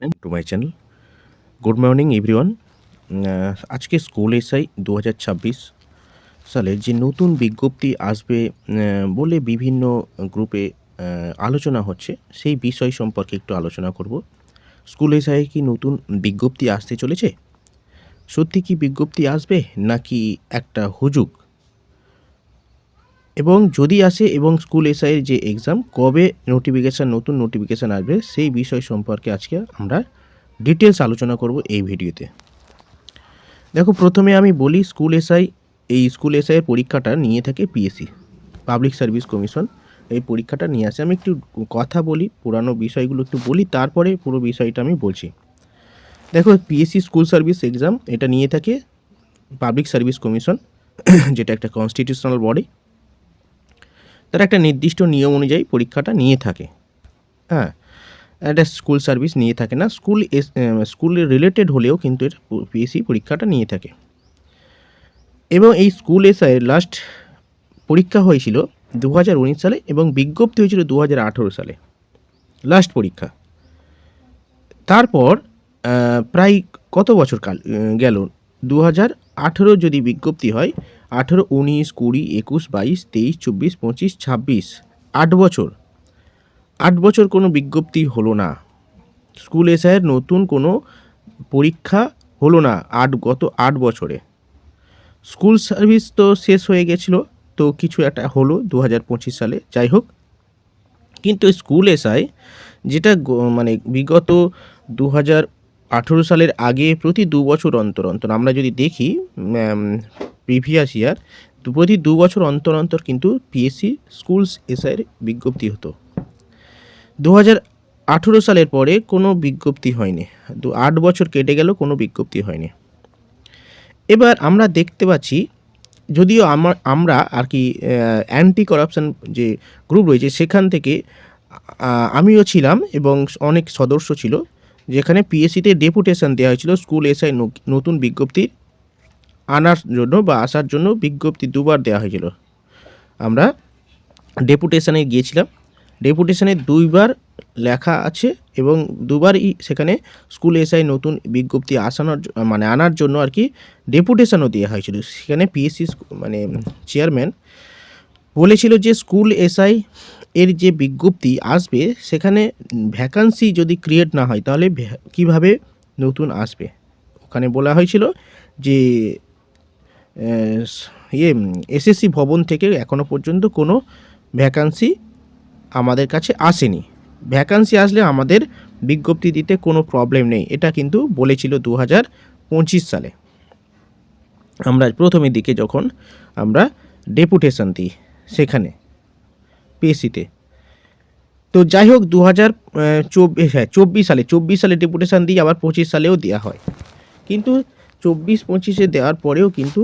To my channel good morning everyone আজকে school SI দু সালের যে নতুন বিজ্ঞপ্তি আসবে বলে বিভিন্ন গ্রুপে আলোচনা হচ্ছে, সেই বিষয় সম্পর্কে একটু আলোচনা করব। স্কুল এসআই কি নতুন বিজ্ঞপ্তি আসতে চলেছে? সত্যি কি বিজ্ঞপ্তি আসবে, নাকি একটা হুজুগ এবং যদি আসে এবং স্কুল এসআইয়ের যে এক্সাম কবে নোটিফিকেশান নতুন নোটিফিকেশান আসবে, সেই বিষয় সম্পর্কে আজকে আমরা ডিটেলস আলোচনা করব এই ভিডিওতে। দেখো, প্রথমে আমি বলি স্কুল এসআই, এই স্কুল এসআইয়ের পরীক্ষাটা নিয়ে থাকে পিএসসি পাবলিক সার্ভিস কমিশন এই পরীক্ষাটা নিয়ে আসে। আমি একটু কথা বলি, পুরানো বিষয়গুলো একটু বলি, তারপরে পুরো বিষয়টা আমি বলছি। দেখো পিএসসি স্কুল সার্ভিস এক্সাম এটা নিয়ে থাকে পাবলিক সার্ভিস কমিশন যেটা একটা কনস্টিটিউশনাল বডি তারা একটা নির্দিষ্ট নিয়ম অনুযায়ী পরীক্ষাটা নিয়ে থাকে। হ্যাঁ একটা স্কুল সার্ভিস নিয়ে থাকে না, স্কুল স্কুল রিলেটেড হলেও কিন্তু এটা পিএসসি পরীক্ষাটা নিয়ে থাকে। এবং এই স্কুল এসআইয়ের লাস্ট পরীক্ষা হয়েছিল দু হাজার উনিশ সালে এবং বিজ্ঞপ্তি হয়েছিল দু হাজার আঠেরো সালে। লাস্ট পরীক্ষা। তারপর প্রায় কত বছর কাল গেল? দু হাজার আঠেরো যদি বিজ্ঞপ্তি হয় আঠেরো, উনিশ, কুড়ি, একুশ, বাইশ, তেইশ, চব্বিশ, পঁচিশ, ছাব্বিশ। আট বছর। আট বছর কোনো বিজ্ঞপ্তি হলো না। স্কুল এসআইয়ের নতুন কোনো পরীক্ষা হলো না আট, গত আট বছরে। স্কুল সার্ভিস তো শেষ হয়ে গেছিল, তো কিছু একটা হলো দু হাজার পঁচিশ সালে, যাই হোক। কিন্তু স্কুল এসআই যেটা মানে বিগত দু আঠেরো সালের আগে প্রতি দু বছর অন্তর অন্তর, আমরা যদি দেখি প্রিভিয়াস ইয়ার প্রতি দু বছর অন্তর অন্তর কিন্তু পিএসসি স্কুলস এসআইয়ের বিজ্ঞপ্তি হতো। দু আঠেরো সালের পরে কোনো বিজ্ঞপ্তি হয়নি। দু আট বছর কেটে গেল কোনো বিজ্ঞপ্তি হয়নি। এবার আমরা দেখতে পাচ্ছি, যদিও আমার আমরা আর কি অ্যান্টি করাপশন যে গ্রুপ রয়েছে, সেখান থেকে আমিও ছিলাম এবং অনেক সদস্য ছিল, যেখানে পিএসসিতে ডেপুটেশন দেওয়া হয়েছিল স্কুল এসআই নতুন বিজ্ঞপ্তি আনার জন্য বা আসার জন্য বিজ্ঞপ্তি দুবার দেওয়া হয়েছিল। আমরা ডেপুটেশনে গিয়েছিলাম। ডেপুটেশনে দুইবার লেখা আছে এবং দুবারই সেখানে স্কুল এসআই নতুন বিজ্ঞপ্তি আসানোর মানে আনার জন্য আর কি ডেপুটেশনও দেওয়া হয়েছিল। সেখানে পিএসসি মানে চেয়ারম্যান বলেছিল যে স্কুল এসআই এর যে বিজ্ঞপ্তি আসবে, সেখানে ভ্যাকান্সি যদি ক্রিয়েট না হয়, তাহলে কীভাবে নতুন আসবে? ওখানে বলা হয়েছিল যে ইয়ে এসএসসি ভবন থেকে এখনও পর্যন্ত কোনো ভ্যাকান্সি আমাদের কাছে আসেনি। ভ্যাকান্সি আসলে আমাদের বিজ্ঞপ্তি দিতে কোনো প্রবলেম নেই। এটা কিন্তু বলেছিল দু হাজার পঁচিশ সালে। আমরা প্রথমের দিকে যখন আমরা ডেপুটেশন দিই সেখানে পিএসসিতে তো যাই হোক দু হাজার চব্বিশ হ্যাঁ চব্বিশ সালে চব্বিশ সালে ডেপুটেশন দিই, আবার পঁচিশ সালেও দেওয়া হয়। কিন্তু চব্বিশ পঁচিশে দেওয়ার পরেও কিন্তু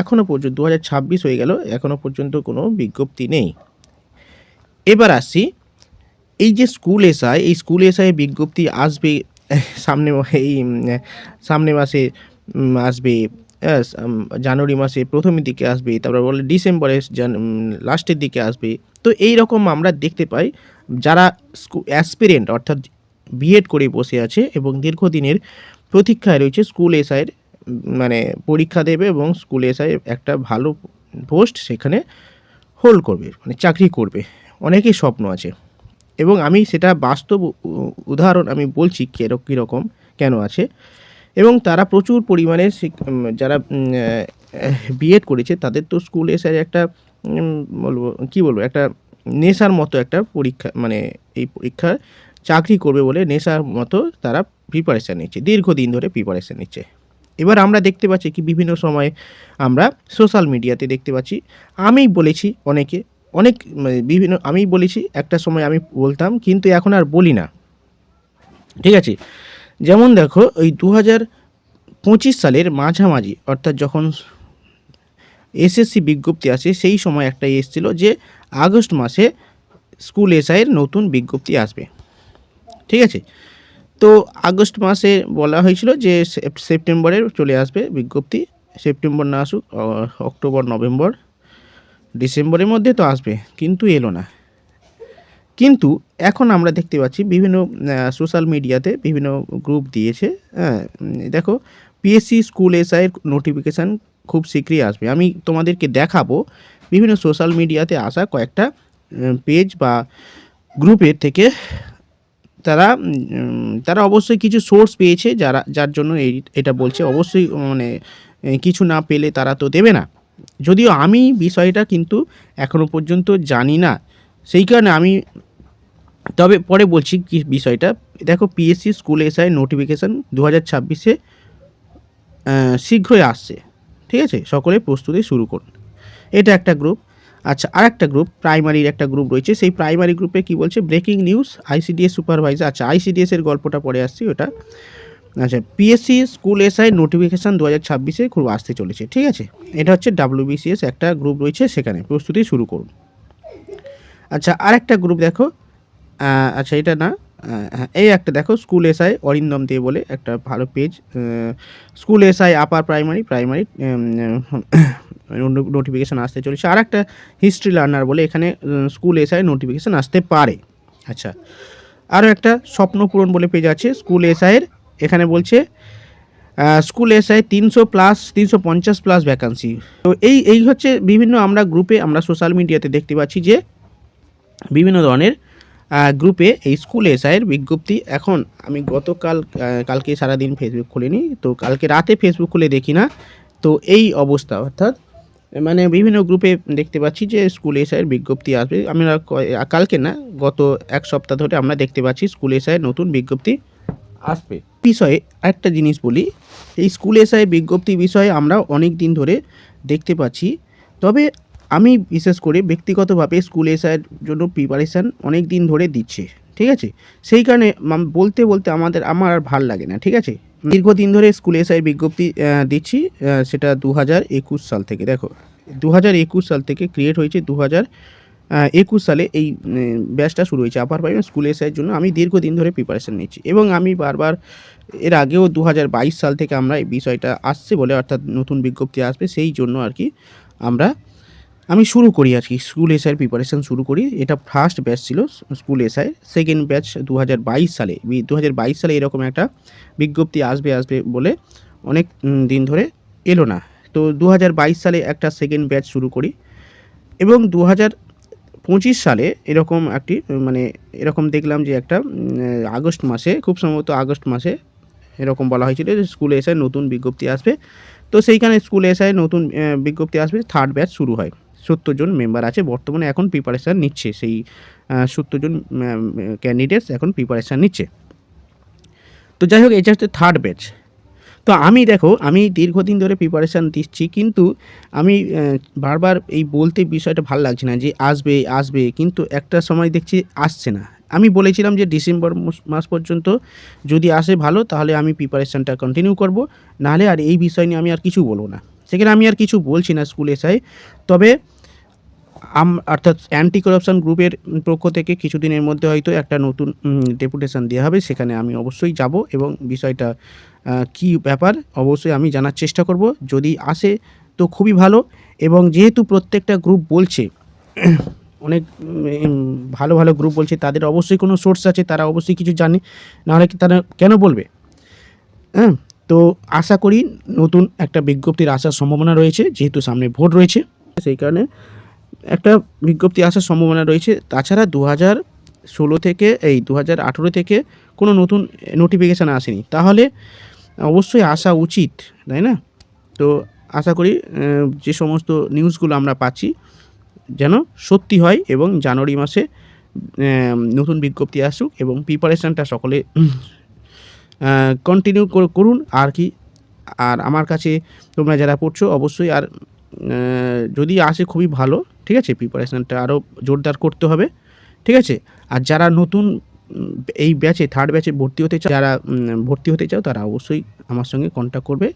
এখনও পর্যন্ত দু হাজার ছাব্বিশ হয়ে গেল এখনও পর্যন্ত কোনো বিজ্ঞপ্তি নেই। এবার আসছি এই যে স্কুল এসআই, এই স্কুল এসআই বিজ্ঞপ্তি আসবে, সামনে এই সামনে মাসে আসবে জানুয়ারি মাসে প্রথমের দিকে আসবে, তারপর বলে ডিসেম্বরে লাস্টের দিকে আসবে। তো এই রকম আমরা দেখতে পাই, যারা অ্যাসপিরেন্ট অর্থাৎ বিএড করে বসে আছে এবং দীর্ঘদিনের প্রতীক্ষায় রয়েছে স্কুল এসআইয়ের মানে পরীক্ষা দেবে এবং স্কুলে এসআই একটা ভালো পোস্ট সেখানে হোল্ড করবে মানে চাকরি করবে। অনেকেই স্বপ্ন আছে। এবং আমি সেটা বাস্তব উদাহরণ আমি বলছি কেরক, কীরকম, কেন আছে। এবং তারা প্রচুর পরিমাণে যারা বিএড করেছে, তাদের তো স্কুল এসে একটা বলব, কী বলব, একটা নেশার মতো একটা পরীক্ষা মানে এই পরীক্ষার চাকরি করবে বলে নেশার মতো তারা প্রিপারেশান নিচ্ছে, দীর্ঘদিন ধরে প্রিপারেশান নিচ্ছে। এবার আমরা দেখতে পাচ্ছি কি বিভিন্ন সময়ে আমরা সোশ্যাল মিডিয়াতে দেখতে পাচ্ছি। আমি বলেছি অনেকে, অনেক মানে বিভিন্ন আমি বলেছি, একটা সময় আমি বলতাম, কিন্তু এখন আর বলি না। ঠিক আছে? যেমন দেখো, ওই দু পঁচিশ সালের মাঝামাঝি, অর্থাৎ যখন এসএসসি বিজ্ঞপ্তি আসে, সেই সময় একটা এসেছিল যে আগস্ট মাসে স্কুল এসআইয়ের নতুন বিজ্ঞপ্তি আসবে। ঠিক আছে? তো আগস্ট মাসে বলা হয়েছিল যে সেপ- সেপ্টেম্বরে চলে আসবে বিজ্ঞপ্তি। সেপ্টেম্বর না আসুক অক্টোবর, নভেম্বর, ডিসেম্বরের মধ্যে তো আসবে, কিন্তু এলো না। কিন্তু এখন আমরা দেখতে পাচ্ছি বিভিন্ন সোশ্যাল মিডিয়াতে বিভিন্ন গ্রুপ দিয়েছে হ্যাঁ দেখো পিএসসি স্কুল এসআইয়ের নোটিফিকেশান খুব শীঘ্রই আসবে। আমি তোমাদেরকে দেখাবো বিভিন্ন সোশ্যাল মিডিয়াতে আসা কয়েকটা পেজ বা গ্রুপের থেকে তারা তারা অবশ্যই কিছু সোর্স পেয়েছে যারা, যার জন্য এটা বলছে। অবশ্যই মানে কিছু না পেলে তারা তো দেবে না। যদিও আমি বিষয়টা কিন্তু এখনও পর্যন্ত জানি না। সেই কারণে আমি, তবে পরে বলছি কি বিষয়টা। দেখো পিএসসি স্কুল এসআই নোটিফিকেশান দু হাজার ছাব্বিশে শীঘ্রই আসছে। ঠিক আছে? সকলে প্রস্তুতি শুরু করুন। এটা একটা গ্রুপ আচ্ছা আর একটা গ্রুপ প্রাইমারির একটা গ্রুপ রয়েছে। সেই প্রাইমারি গ্রুপে কি বলছে? ব্রেকিং নিউজ আইসিডিএস সুপারভাইজার আচ্ছা আইসিডিএস এর গল্পটা পরে আসছি ওটা। আচ্ছা পিএসসি স্কুল এসআই নোটিফিকেশান দু হাজার ছাব্বিশে খুব আসতে চলেছে ঠিক আছে? এটা হচ্ছে ডাব্লিউবিসিএস একটা গ্রুপ রয়েছে সেখানে। প্রস্তুতি শুরু করুন। আচ্ছা আর একটা গ্রুপ দেখো আচ্ছা এটা না হ্যাঁ, এই একটা দেখো স্কুল এসআই অরিন্দম দে বলে একটা ভালো page school SI upper primary primary notification আসতে চলেছে। আর একটা হিস্ট্রি লার্নার বলে এখানে স্কুল এসআই নোটিফিকেশান আসতে পারে। আচ্ছা আরও একটা স্বপ্ন পূরণ বলে পেজ আছে স্কুল এসআইয়ের এখানে বলছে স্কুল এসআই তিনশো প্লাস তিনশো পঞ্চাশ প্লাস ভ্যাকান্সি তো এই এই হচ্ছে বিভিন্ন আমরা গ্রুপে আমরা সোশ্যাল মিডিয়াতে দেখতে পাচ্ছি যে বিভিন্ন ধরনের গ্রুপে এই স্কুল এসআইয়ের বিজ্ঞপ্তি এখন আমি গতকাল কালকে সারাদিন ফেসবুক খুলিনি, তো কালকে রাতে ফেসবুক খুলে দেখি না। তো এই অবস্থা, অর্থাৎ মানে বিভিন্ন গ্রুপে দেখতে পাচ্ছি যে স্কুল এসআইয়ের বিজ্ঞপ্তি আসবে। আমরা কালকে না, গত এক সপ্তাহ ধরে আমরা দেখতে পাচ্ছি স্কুল এসআইয়ের নতুন বিজ্ঞপ্তি আসবে। বিষয়ে একটা জিনিস বলি, এই স্কুল এসআই বিজ্ঞপ্তি বিষয়ে আমরা অনেক দিন ধরে দেখতে পাচ্ছি। তবে আমি বিশেষ করে ব্যক্তিগতভাবে স্কুল এসআইয়ের জন্য প্রিপারেশান অনেক দিন ধরে দিচ্ছে, ঠিক আছে? সেই কারণে বলতে বলতে আমাদের, আমার আর ভালো লাগে না, ঠিক আছে? দীর্ঘদিন ধরে স্কুল এসআইয়ের বিজ্ঞপ্তি দিচ্ছি সেটা দু হাজার একুশ সাল থেকে। দেখো দু হাজার একুশ সাল থেকে ক্রিয়েট হয়েছে দু একুশ সালে এই ব্যাচটা শুরু হয়েছে। আপার প্রাইমারি স্কুল এসআইয়ের জন্য আমি দীর্ঘদিন ধরে প্রিপারেশান নিচ্ছি। এবং আমি বারবার এর আগেও দু হাজার বাইশ সাল থেকে আমরা এই বিষয়টা আসছে বলে অর্থাৎ নতুন বিজ্ঞপ্তি আসবে, সেই জন্য আর কি আমরা আমি শুরু করি আর কি, স্কুল এসআইয়ের প্রিপারেশান শুরু করি। এটা ফার্স্ট ব্যাচ ছিল স্কুল এসআই। সেকেন্ড ব্যাচ দু হাজার বাইশ সালে দু হাজার বাইশ সালে এরকম একটা বিজ্ঞপ্তি আসবে আসবে বলে অনেক দিন ধরে এলো না। তো দু হাজার বাইশ সালে একটা সেকেন্ড ব্যাচ শুরু করি এবং দু পঁচিশ সালে এরকম একটি মানে এরকম দেখলাম যে একটা আগস্ট মাসে, খুব সম্ভবত আগস্ট মাসে এরকম বলা হয়েছিল যে স্কুলে এসে নতুন বিজ্ঞপ্তি আসবে। তো সেইখানে স্কুলে এসে নতুন বিজ্ঞপ্তি আসবে থার্ড ব্যাচ শুরু হয়। সত্তর জন মেম্বার আছে। বর্তমানে এখন প্রিপারেশান নিচ্ছে। সেই সত্তর জন ক্যান্ডিডেটস এখন প্রিপারেশান নিচ্ছে। তো যাই হোক এটা হচ্ছে থার্ড ব্যাচ তো আমি দেখো, আমি দীর্ঘদিন ধরে প্রিপারেশান দিচ্ছি, কিন্তু আমি বারবার এই বলতে বিষয়টা ভালো লাগছে না যে আসবে আসবে, কিন্তু একটা সময় দেখছি আসছে না। আমি বলেছিলাম যে ডিসেম্বর মাস- পর্যন্ত যদি আসে ভালো, তাহলে আমি প্রিপারেশানটা কন্টিনিউ করব। নাহলে আর এই বিষয় নিয়ে আমি আর কিছু বলব না। সেখানে আমি আর কিছু বলছি না স্কুল এসআই তবে আম, অর্থাৎ অ্যান্টি করাপশন গ্রুপের পক্ষ থেকে কিছুদিনের মধ্যে হয়তো একটা নতুন ডেপুটেশন দেওয়া হবে। সেখানে আমি অবশ্যই যাব এবং বিষয়টা কী ব্যাপার অবশ্যই আমি জানার চেষ্টা করব। যদি আসে তো খুবই ভালো এবং যেহেতু প্রত্যেকটা গ্রুপ বলছে, অনেক ভালো ভালো গ্রুপ বলছে, তাদের অবশ্যই কোনো সোর্স আছে, তারা অবশ্যই কিছু জানে, নাহলে কি তারা কেন বলবে? হ্যাঁ তো আশা করি নতুন একটা বিজ্ঞপ্তির আসার সম্ভাবনা রয়েছে, যেহেতু সামনে ভোট রয়েছে, সেই কারণে একটা বিজ্ঞপ্তি আসার সম্ভাবনা রয়েছে। তাছাড়া দু হাজার ষোলো থেকে এই দু হাজার আঠেরো থেকে কোনো নতুন নোটিফিকেশান আসেনি। তাহলে অবশ্যই আসা উচিত, তাই না? তো আশা করি যে সমস্ত নিউজগুলো আমরা পাচ্ছি, যেন সত্যি হয় এবং জানুয়ারি মাসে নতুন বিজ্ঞপ্তি আসুক এবং প্রিপারেশানটা সকলে কন্টিনিউ করুন। আর কি, আর আমার কাছে তোমরা যারা পড়ছো, অবশ্যই আর যদি আসে খুবই ভালো ঠিক আছে? প্রিপারেশানটা আরও জোরদার করতে হবে। ঠিক আছে? আর যারা নতুন এই ব্যাচে থার্ড ব্যাচে ভর্তি হতে চাও, যারা ভর্তি হতে চাও, তারা অবশ্যই আমার সঙ্গে কন্ট্যাক্ট করবে।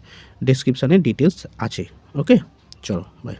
ডিসক্রিপশানে ডিটেলস আছে। ওকে চলো বাই